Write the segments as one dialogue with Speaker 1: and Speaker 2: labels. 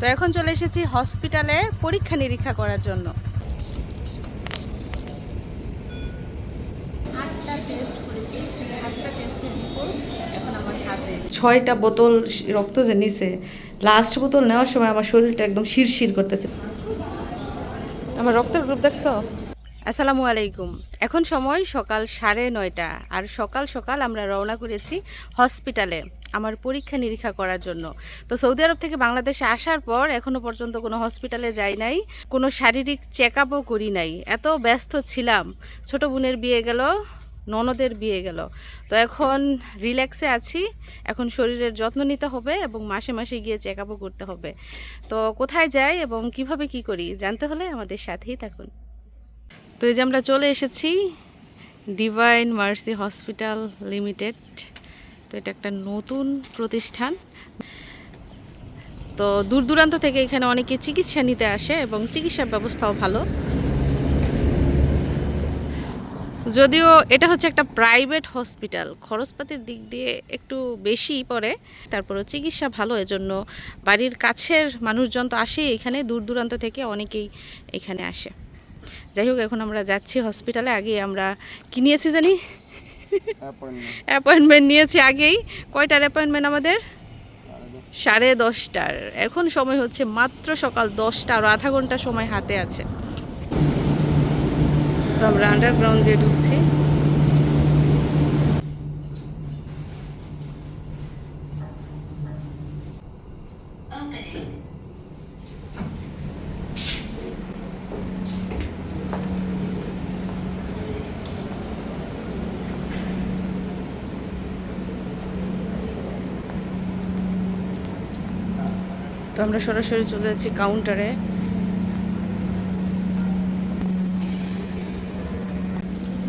Speaker 1: তো এখন চলে এসেছি হসপিটালে পরীক্ষা নিরীক্ষা করার জন্য। আটটা টেস্ট করেছি সেই আটটা টেস্টের রিপোর্ট এখন আমার হাতে
Speaker 2: ছয়টা বোতল রক্ত যে নিছে লাস্ট বোতল নেওয়ার সময় আমার শরীরটা একদম শিরশির করতেছে। আমার রক্তের গ্রুপ দেখছ?
Speaker 1: আসসালামু আলাইকুম। এখন সময় সকাল সাড়ে নয়টা আর সকাল সকাল আমরা রওনা করেছি হসপিটালে। আমার পরীক্ষা নিরীক্ষা করার জন্য। তো সৌদি আরব থেকে বাংলাদেশে আসার পর এখনও পর্যন্ত কোনো হসপিটালে যাই নাই, কোনো শারীরিক চেক আপও করি নাই। এত ব্যস্ত ছিলাম। ছোট বোনের বিয়ে গেল, ননদের বিয়ে গেল। তো এখন রিল্যাক্সে আছি। এখন শরীরের যত্ন নিতে হবে এবং মাসে মাসে গিয়ে চেক আপও করতে হবে। তো কোথায় যাই এবং কীভাবে কি করি জানতে হলে আমাদের সাথেই থাকুন। তো এই যে আমরা চলে এসেছি ডিভাইন মার্সি হসপিটাল লিমিটেড তো এটা একটা নতুন প্রতিষ্ঠান। তো দূর দূরান্ত থেকে এখানে অনেকে চিকিৎসা নিতে আসে এবং চিকিৎসার ব্যবস্থাও ভালো। যদিও এটা হচ্ছে একটা প্রাইভেট হসপিটাল, খরচপাতির দিক দিয়ে একটু বেশি পড়ে তারপরে চিকিৎসা ভালো, এজন্য বাড়ির কাছের মানুষজন তো আসে এখানে, দূর দূরান্ত থেকে অনেকেই এখানে আসে। যাই হোক, এখন আমরা যাচ্ছি হসপিটালে, আগে আমরা কি নিয়েছি জানি? অ্যাপয়েন্টমেন্ট নিয়েছি আগেই। কয়টার অ্যাপয়েন্টমেন্ট আমাদের? সাড়ে দশটার। এখন সময় হচ্ছে মাত্র সকাল দশটা, আর আধা ঘণ্টা সময় হাতে আছে। তো আমরা আন্ডারগ্রাউন্ড দিয়ে ঢুকছি। তো আমরা সরাসরি চলে যাচ্ছি কাউন্টারে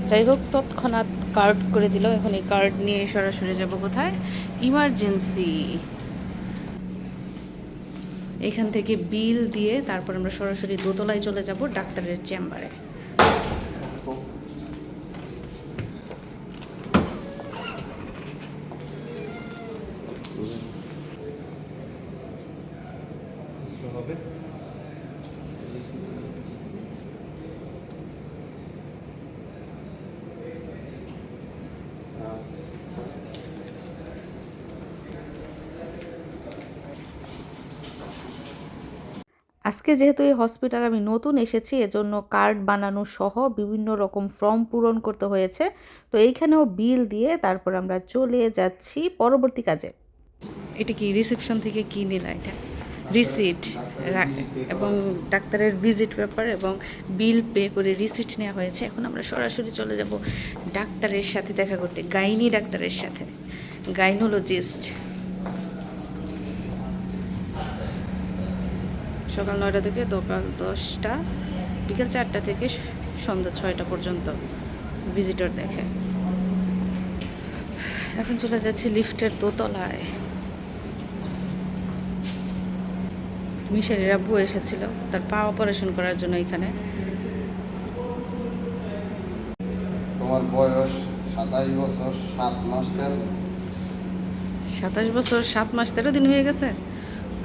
Speaker 1: যাই হোক, তৎক্ষণাৎ কার্ড করে দিল। এখন এই কার্ড নিয়ে সরাসরি যাব কোথায়? ইমার্জেন্সি এখান থেকে বিল দিয়ে তারপর আমরা সরাসরি দোতলায় চলে যাব ডাক্তারের চেম্বারে
Speaker 3: হবে।
Speaker 2: আজকে যেহেতু এই হসপিটাল আমি নতুন এসেছি এজন্য কার্ড বানানো সহ বিভিন্ন রকম ফর্ম পূরণ করতে হয়েছে। তো এইখানেও বিল দিয়ে তারপর আমরা চলে যাচ্ছি পরবর্তী কাজে। এটা কি রিসেপশন থেকে কি নিলা এটা? রিসিট এবং ডাক্তারের ভিজিট পেপার এবং বিল পে করে রিসিট নেওয়া হয়েছে। এখন আমরা সরাসরি চলে যাব ডাক্তারের সাথে দেখা করতে, গাইনি ডাক্তারের সাথে, গাইনোলজিস্ট। সকাল নয়টা থেকে দোকাল দশটা, বিকেল চারটা থেকে সন্ধ্যা ছয়টা পর্যন্ত ভিজিটর দেখে। এখন চলে যাচ্ছি লিফটের দোতলায়। মিশের আব্বু এসেছিল তার পা অপারেশন করার জন্য এখানে।
Speaker 3: তোমার বয়স সাতাশ বছর সাত মাস তেরো
Speaker 2: সাতাশ বছর সাত মাস তেরো দিন হয়ে গেছে?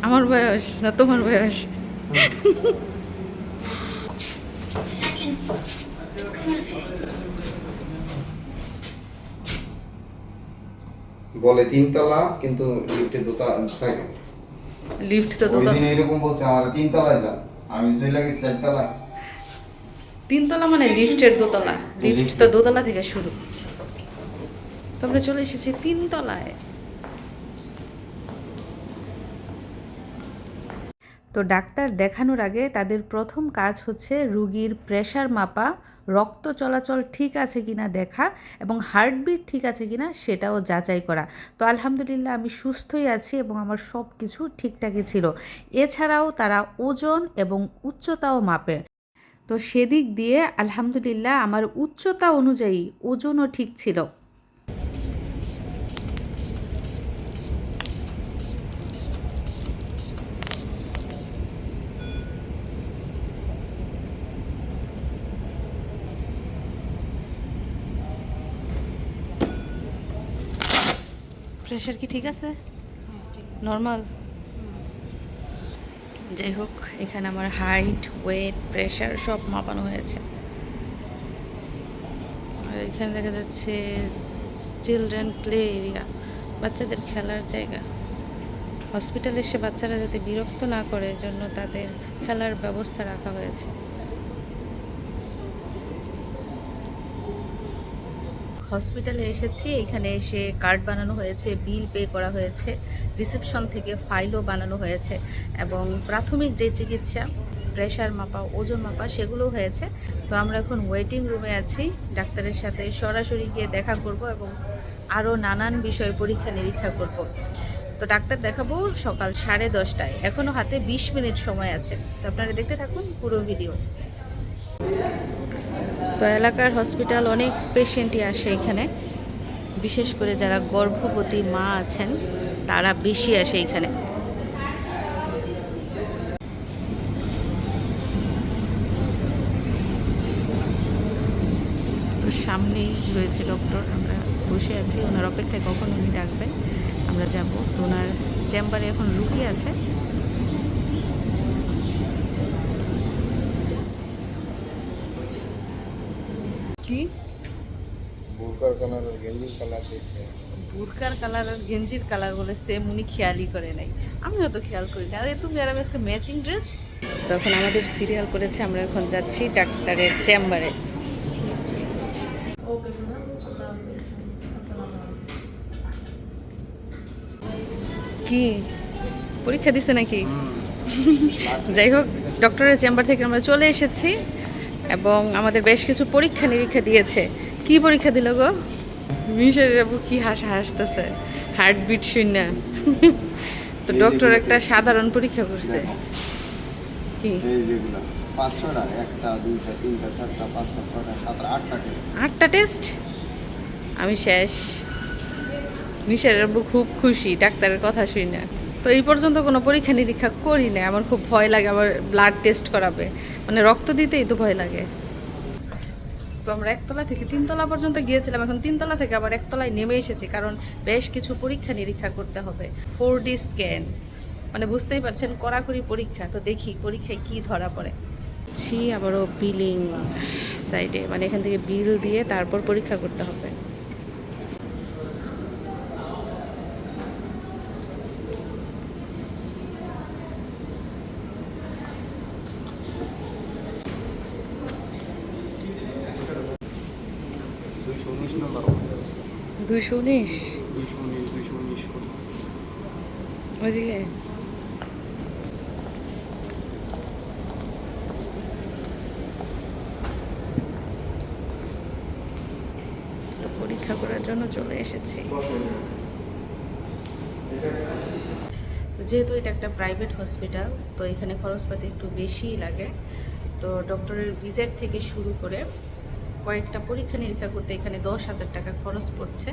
Speaker 2: আমার বয়স না তোমার বয়স?
Speaker 3: বলে তিনতলা কিন্তু লিফটে দোতলা সেকেন্ড
Speaker 2: লিফট তো
Speaker 3: ওই দিন এরকম বলছে আমার তিনতলায় যান আমি চলে গেছি চারতলায়
Speaker 2: তিনতলা মানে লিফটের দোতলা। লিফট তো দোতলা থেকে শুরু। তারপরে চলে এসেছি তিনতলায়। তো ডাক্তার দেখানোর আগে তাদের প্রথম কাজ হচ্ছে রুগীর প্রেশার মাপা রক্ত চলাচল ঠিক আছে কিনা দেখা এবং হার্টবিট ঠিক আছে কিনা সেটাও যাচাই করা। তো আলহামদুলিল্লাহ আমি সুস্থই আছি এবং আমার সব কিছু ঠিকঠাকই ছিল। এছাড়াও তারা ওজন এবং উচ্চতাও মাপে। তো সেদিক দিয়ে আলহামদুলিল্লাহ আমার উচ্চতা অনুযায়ী ওজনও ঠিক ছিল। প্রেশার কি ঠিক আছে? নর্মাল
Speaker 1: যাই হোক এখানে আমার হাইট ওয়েট প্রেশার সব মাপানো হয়েছে। আর এখানে দেখা যাচ্ছে চিলড্রেন প্লে এরিয়া বাচ্চাদের খেলার জায়গা। হসপিটালে এসে বাচ্চারা যাতে বিরক্ত না করে জন্য তাদের খেলার ব্যবস্থা রাখা হয়েছে। হসপিটালে এসেছি। এখানে এসে কার্ড বানানো হয়েছে, বিল পে করা হয়েছে, রিসেপশন থেকে ফাইলও বানানো হয়েছে এবং প্রাথমিক যে চিকিৎসা প্রেশার মাপা, ওজন মাপা সেগুলো হয়েছে। তো আমরা এখন ওয়েটিং রুমে আছি, ডাক্তারের সাথে সরাসরি গিয়ে দেখা করব এবং আরও নানান বিষয় পরীক্ষা নিরীক্ষা করব। তো ডাক্তার দেখাবো সকাল সাড়ে দশটায়। এখনও হাতে বিশ মিনিট সময় আছে। তো আপনারা দেখতে থাকুন পুরো ভিডিও। তো এলাকার হসপিটাল অনেক পেশেন্টই আসে এখানে। বিশেষ করে যারা গর্ভবতী মা আছেন, তারা বেশি আসে এখানে। তো সামনেই রয়েছে ডক্টর আমরা বসে আছি। ওনার অপেক্ষায় কখন উনি ডাকবেন, আমরা যাব। ওনার চেম্বারে এখন রুগী আছে। কি?
Speaker 3: বোরকার কালার আর গেঞ্জির কালার দেখছে
Speaker 1: বুরকার কালার আর গেঞ্জির কালার বলে সেম উনি খেয়ালই করে নাই। আমিও তো খেয়াল করি না। আরে তুমি আর আমি আজকে ম্যাচিং ড্রেস তখন আমাদের সিরিয়াল করেছে আমরা এখন যাচ্ছি ডাক্তারের চেম্বারে কি? পরীক্ষা দিছে নাকি? যাই হোক ডক্টরের চেম্বার থেকে আমরা চলে এসেছি। এবং আমাদের বেশ কিছু পরীক্ষা নিরীক্ষা দিয়েছে। কি পরীক্ষা দিল গো? মিশের বাবু কি হাসা হাসতেছে? হার্টবিট শূন্য। তো ডক্টর একটা সাধারণ পরীক্ষা করছে। কি?
Speaker 3: এই যেগুলো পাঁচ ছটা একটা দুইটা তিনটা চারটা পাঁচটা ছটা সাতটা আটটা টেস্ট
Speaker 1: আমি শেষ। নিশার আব্বু খুব খুশি ডাক্তারের কথা শুই না তো এই পর্যন্ত কোনো পরীক্ষা নিরীক্ষা করি না আমার খুব ভয় লাগে আমার ব্লাড টেস্ট করাবে। মানে রক্ত দিতেই তো ভয় লাগে। তো আমরা একতলা থেকে তিনতলা পর্যন্ত গিয়েছিলাম, এখন তিনতলা থেকে আবার একতলায় নেমে এসেছি, কারণ বেশ কিছু পরীক্ষা নিরীক্ষা করতে হবে। ফোর ডি স্ক্যান মানে বুঝতেই পারছেন, কড়াকড়ি পরীক্ষা, তো দেখি পরীক্ষায় কি ধরা পড়ে। ছি, আবারও বিলিং সাইডে মানে এখান থেকে বিল দিয়ে তারপর পরীক্ষা করতে হবে
Speaker 3: দুইশো উনিশ নম্বর
Speaker 1: দুইশো উনিশ? তো পরীক্ষা করার জন্য চলে এসেছি। যেহেতু এটা একটা প্রাইভেট হসপিটাল তো এখানে খরচপাতি একটু বেশিই লাগে। তো ডক্টরের ভিজিট থেকে শুরু করে কয়েকটা পরীক্ষা নিরীক্ষা করতে এখানে দশ হাজার টাকা খরচ পড়ছে।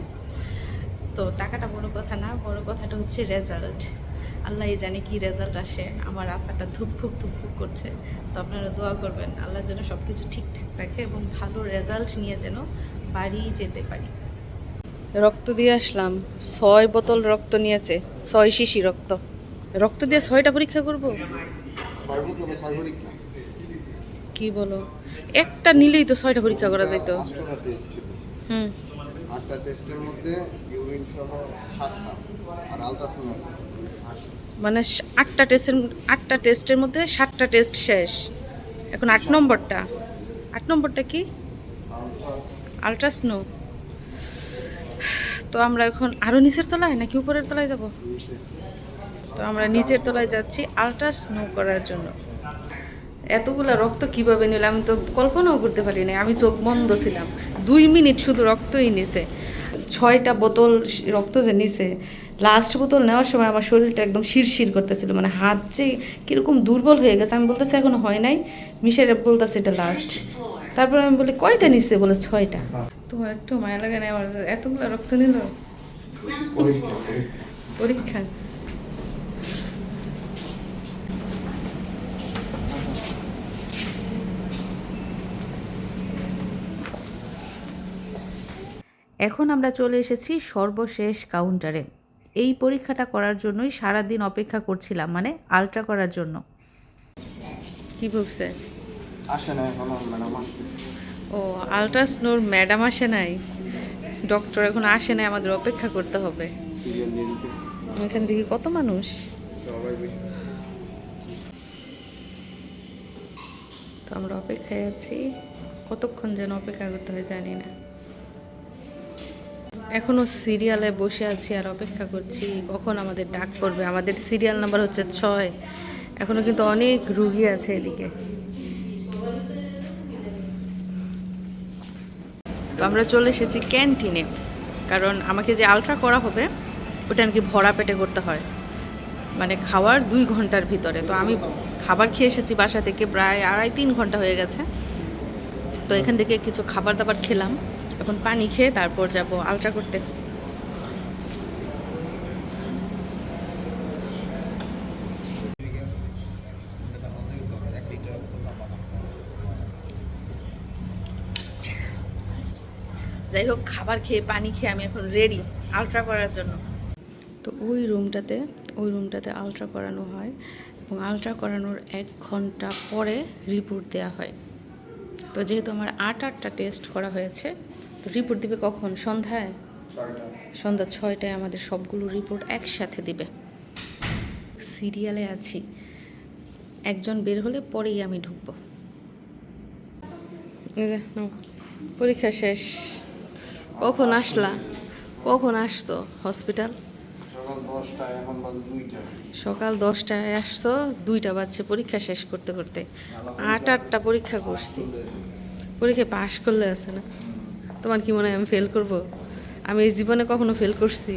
Speaker 1: তো টাকাটা বড় কথা না বড় কথাটা হচ্ছে রেজাল্ট আল্লাহ জানে কি রেজাল্ট আসে। আমার আত্মাটা ধুকফুক ধুকফুক করছে। তো আপনারা দোয়া করবেন আল্লাহ যেন সব কিছু ঠিকঠাক রাখে এবং ভালো রেজাল্ট নিয়ে যেন বাড়ি যেতে পারি। রক্ত দিয়ে আসলাম। ছয় বোতল রক্ত নিয়েছে ছয় শিশি রক্ত। রক্ত দিয়ে ছয়টা পরীক্ষা করব?
Speaker 3: ছয় বোতলে ছয় পরীক্ষা।
Speaker 1: কি বলো? একটা নিলেই তো ছয়টা পরীক্ষা করা যাইতো হুম।
Speaker 3: আটটা টেস্টের মধ্যে ইউরিন সহ সাতটা আর আলট্রাসাউন্ড
Speaker 1: মানে আটটা টেস্টের আটটা টেস্টের মধ্যে সাতটা টেস্ট শেষ। এখন আট নম্বরটা। আট নম্বরটা কি? আলট্রাস্নো তো আমরা এখন আরও নিচের তলায় নাকি উপরের তলায় যাব? তো আমরা নিচের তলায় যাচ্ছি আলট্রাস্নো করার জন্য। এতগুলা রক্ত কীভাবে নিল? আমি তো কল্পনাও করতে পারি না আমি চোখ বন্ধ ছিলাম। দুই মিনিট শুধু রক্তই নিছে। ছয়টা বোতল রক্ত যে নিছে লাস্ট বোতল নেওয়ার সময় আমার শরীরটা একদম শিরশির করতেছিল। মানে হাত যে কীরকম দুর্বল হয়ে গেছে আমি বলতেছি এখনও হয় নাই। মিশের বলতেছে এটা লাস্ট তারপর আমি বলি কয়টা নিচ্ছে বলে ছয়টা। তোমার একটু মায়া লাগে না আমার এতগুলো রক্ত নিল?
Speaker 3: পরীক্ষা?
Speaker 2: এখন আমরা চলে এসেছি সর্বশেষ কাউন্টারে এই পরীক্ষাটা করার জন্যই সারাদিন অপেক্ষা করছিলাম মানে আলট্রা করার জন্য।
Speaker 1: কি বলছে?
Speaker 3: আসে না এখনও ম্যাডাম আসে
Speaker 1: ও আলট্রাসনোর ম্যাডাম আসে নাই? ডক্টর এখন আসে নাই আমাদের অপেক্ষা করতে হবে।
Speaker 3: সিরিয়াল দিয়ে দিতেছে
Speaker 1: এখান থেকে কত মানুষ?
Speaker 3: সবাই বেশি।
Speaker 1: তো আমরা অপেক্ষায় আছি। কতক্ষণ যেন অপেক্ষা করতে হয় জানি না। এখনও সিরিয়ালে বসে আছি আর অপেক্ষা করছি কখন আমাদের ডাক করবে আমাদের সিরিয়াল নাম্বার হচ্ছে ছয়। এখনও কিন্তু অনেক রুগী আছে এদিকে। তো আমরা চলে এসেছি ক্যান্টিনে, কারণ আমাকে যে আলট্রা করা হবে, ওটা নাকি ভরা পেটে করতে হয়। মানে খাওয়ার দুই ঘণ্টার ভিতরে। তো আমি খাবার খেয়ে এসেছি বাসা থেকে, প্রায় আড়াই তিন ঘণ্টা হয়ে গেছে। তো এখান থেকে কিছু খাবার দাবার খেলাম। এখন পানি খেয়ে তারপর যাব আলট্রা করতে। যাই হোক, খাবার খেয়ে, পানি খেয়ে আমি এখন রেডি আলট্রা করার জন্য। তো ওই রুমটাতে ওই রুমটাতে আলট্রা করানো হয় এবং আলট্রা করানোর এক ঘণ্টা পরে রিপোর্ট দেওয়া হয়। তো যেহেতু আমার আট আটটা টেস্ট করা হয়েছে রিপোর্ট দিবে কখন? সন্ধ্যায়? সন্ধ্যা ছয়টায় আমাদের সবগুলো রিপোর্ট একসাথে দিবে। সিরিয়ালে আছি। একজন বের হলে পরেই আমি ঢুকবো। পরীক্ষা শেষ। কখন আসলা? কখন আসছো হসপিটাল
Speaker 3: সকাল দশটায়
Speaker 1: আসছো দুইটা বাজছে পরীক্ষা শেষ করতে করতে। আট আটটা পরীক্ষা করছি। পরীক্ষায় পাশ করলে আছে না? তোমার কি মনে হয় আমি ফেল করব? আমি এই জীবনে কখনো ফেল করছি?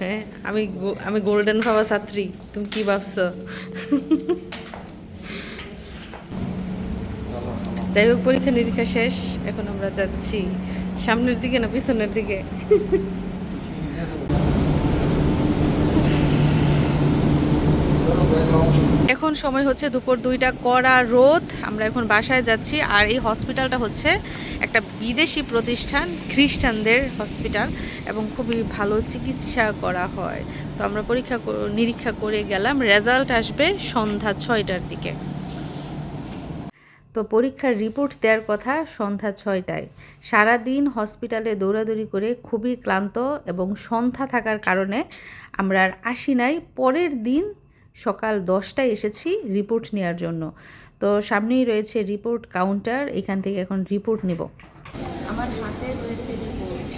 Speaker 1: হ্যাঁ আমি আমি গোল্ডেন ভাবা ছাত্রী, তুমি কি ভাবছ? যাই হোক পরীক্ষা নিরীক্ষা শেষ, এখন আমরা যাচ্ছি। সামনের দিকে না পিছনের দিকে এখন সময় হচ্ছে দুপুর দুইটা কড়া রোদ। আমরা এখন বাসায় যাচ্ছি আর এই হসপিটালটা হচ্ছে একটা বিদেশি প্রতিষ্ঠান, খ্রিস্টানদের হসপিটাল এবং খুবই ভালো চিকিৎসা করা হয়। তো আমরা পরীক্ষা নিরীক্ষা করে গেলাম। রেজাল্ট আসবে সন্ধ্যা ছয়টার দিকে। তো পরীক্ষার রিপোর্ট দেওয়ার কথা সন্ধ্যা ছয়টায়। সারাদিন হসপিটালে দৌড়াদৌড়ি করে খুবই ক্লান্ত এবং সন্ধ্যা থাকার কারণে আমরা আর আসি নাই। পরের দিন সকাল দশটায় এসেছি রিপোর্ট নেওয়ার জন্য। তো সামনেই রয়েছে রিপোর্ট কাউন্টার, এখান থেকে এখন রিপোর্ট নেব। আমার হাতে রয়েছে রিপোর্ট।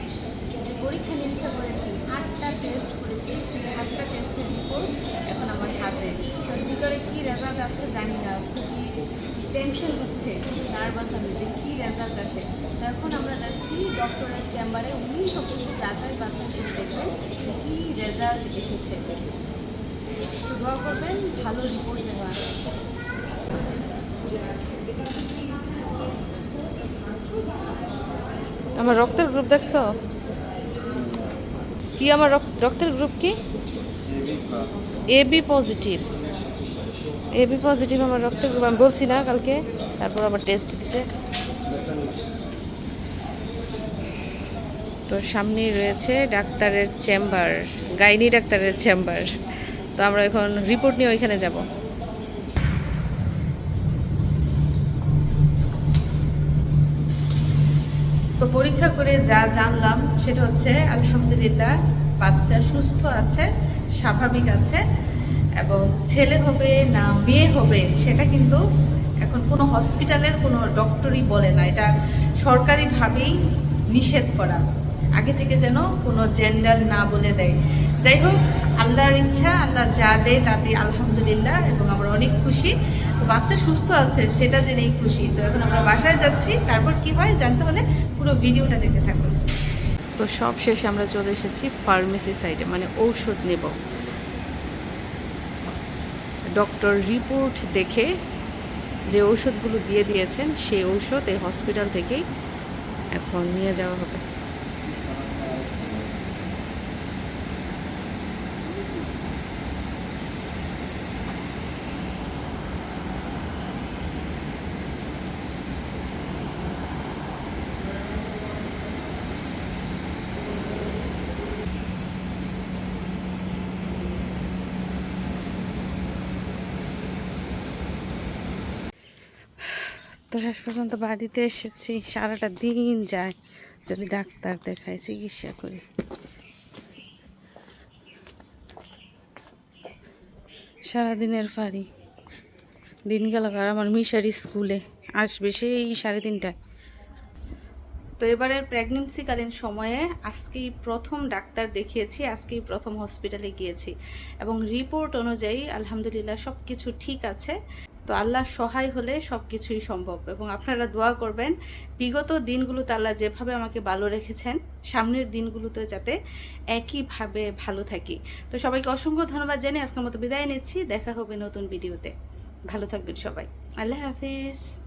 Speaker 1: যে পরীক্ষা নিরীক্ষা করেছি, আটটা টেস্ট করেছি, সেই আটটা টেস্টের রিপোর্ট এখন আমার হাতে। তার ভিতরে কি রেজাল্ট আছে জানি না টেনশন হচ্ছে নার্ভাস আমি যে কী রেজাল্ট তো এখন আমরা যাচ্ছি ডক্টরের চেম্বারে উনি সব কিছু যাচাই বাছাই করে দেখবেন যে কী রেজাল্ট এসেছে। দোয়া করবেন, ভালো রিপোর্ট যেন আমার রক্তের গ্রুপ দেখছ? কি আমার রক- রক্তের গ্রুপ কি? A B positive A B positive আমার রক্তের গ্রুপ আমি বলছি না কালকে, তারপর আবার টেস্ট দিছে। তো সামনেই রয়েছে ডাক্তারের চেম্বার গাইনি ডাক্তারের চেম্বার তো আমরা এখন রিপোর্ট নিয়ে ওইখানে যাব। তো পরীক্ষা করে যা জানলাম, সেটা হচ্ছে আলহামদুলিল্লাহ বাচ্চা সুস্থ আছে, স্বাভাবিক আছে, এবং ছেলে হবে না মেয়ে হবে, সেটা কিন্তু এখন কোনো হসপিটালের কোনো ডক্টরই বলে না। এটা সরকারিভাবেই নিষেধ করা। আগে থেকে যেন কোনো জেন্ডার না বলে দেয়। যাই হোক আল্লাহর ইচ্ছা, আল্লাহ যা দেয় তাতে আলহামদুলিল্লাহ এবং আমরা অনেক খুশি। তো বাচ্চা সুস্থ আছে, সেটা জেনেই খুশি। তো এখন আমরা বাসায় যাচ্ছি, তারপর কি হয় জানতে হলে পুরো ভিডিওটা দেখতে থাকুন। তো সব শেষে আমরা চলে এসেছি ফার্মেসি সাইডে মানে ঔষধ নেব। ডক্টর রিপোর্ট দেখে যে ঔষধগুলো দিয়ে দিয়েছেন, সেই ঔষধ এই হসপিটাল থেকেই এখন নিয়ে যাওয়া হবে। তো শেষ পর্যন্ত বাড়িতে এসেছি, সারাটা দিন যায়। যদি ডাক্তার দেখাই চিকিৎসা করি। সারাদিনের পারি। দিন গেল আর আমার মিশারি স্কুলে আসবে সেই সাড়ে তিনটায়। তো এবারের প্রেগনেন্সিকালীন সময়ে আজকেই প্রথম ডাক্তার দেখিয়েছি, আজকেই প্রথম হসপিটালে গিয়েছি। এবং রিপোর্ট অনুযায়ী আলহামদুলিল্লাহ সব কিছু ঠিক আছে। তো আল্লাহ সহায় হলে সব কিছুই সম্ভব। এবং আপনারা দোয়া করবেন, বিগত দিনগুলোতে আল্লাহ যেভাবে আমাকে ভালো রেখেছেন, সামনের দিনগুলোতে যাতে একইভাবে ভালো থাকি। তো সবাইকে অসংখ্য ধন্যবাদ জানিয়ে আজকের মতো বিদায় নিচ্ছি। দেখা হবে নতুন ভিডিওতে। ভালো থাকবেন সবাই। আল্লাহ হাফিজ।